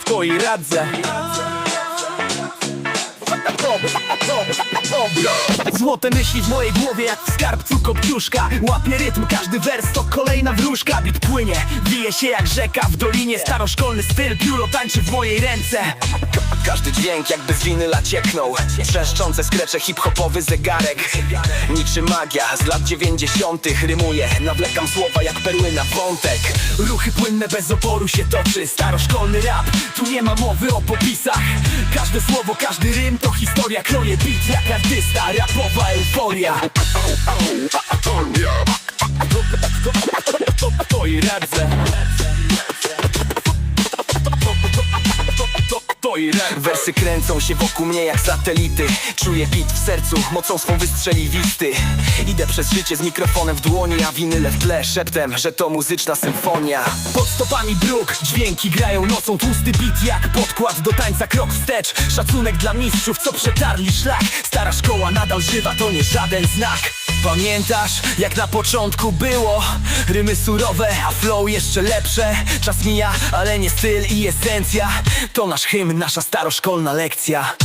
w twojej radze Złote myśli w mojej głowie jak w skarbcu kopciuszka Łapie rytm, każdy wers to kolejna wróżka. Bit płynie, bije się jak rzeka w dolinie. Staroszkolny styl, pióro tańczy w mojej ręce Każdy dźwięk jakby z winyla cieknął Trzeszczące skrecze hip-hopowy zegarek Niczym magia z lat dziewięćdziesiątych rymuje Nawlekam słowa jak perły na wątek Ruchy płynne bez oporu się toczy Staroszkolny rap, tu nie ma mowy o popisach Każde słowo, każdy rym to historia Kroję beat jak artysta, rapowa euforia W twojej radze Radze Wersy kręcą się wokół mnie jak satelity. Czuję bit w sercu, mocą swą wystrzeliwisty Idę przez życie z mikrofonem w dłoni A winyle w tle szeptem, że to muzyczna symfonia. Pod stopami bruk, dźwięki grają nocą Tłusty beat jak podkład do tańca krok wstecz. Szacunek dla mistrzów, co przetarli szlak. Stara szkoła nadal żywa, to nie żaden znak Pamiętasz, jak na początku było? Rymy surowe, a flow jeszcze lepsze. Czas mija, ale nie styl i esencja. To nasz hymn, nasza staroszkolna lekcja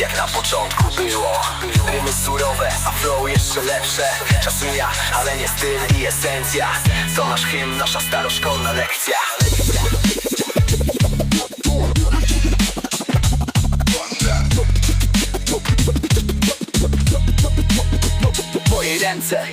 jak na początku było. Rymy surowe, a flow jeszcze lepsze. Czas mija, ale nie styl i esencja. To nasz hymn, nasza staroszkolna lekcja. Twoje ręce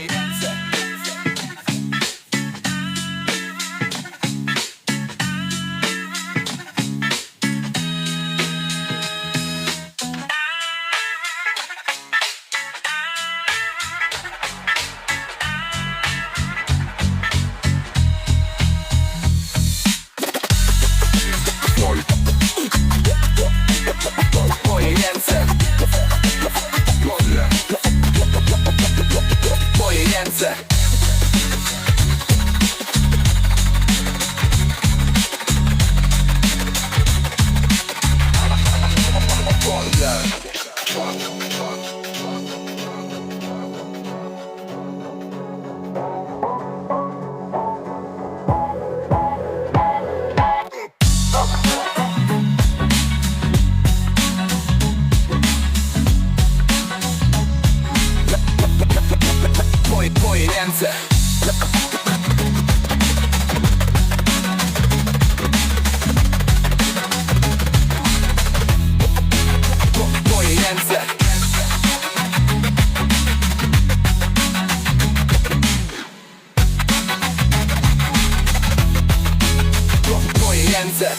ręce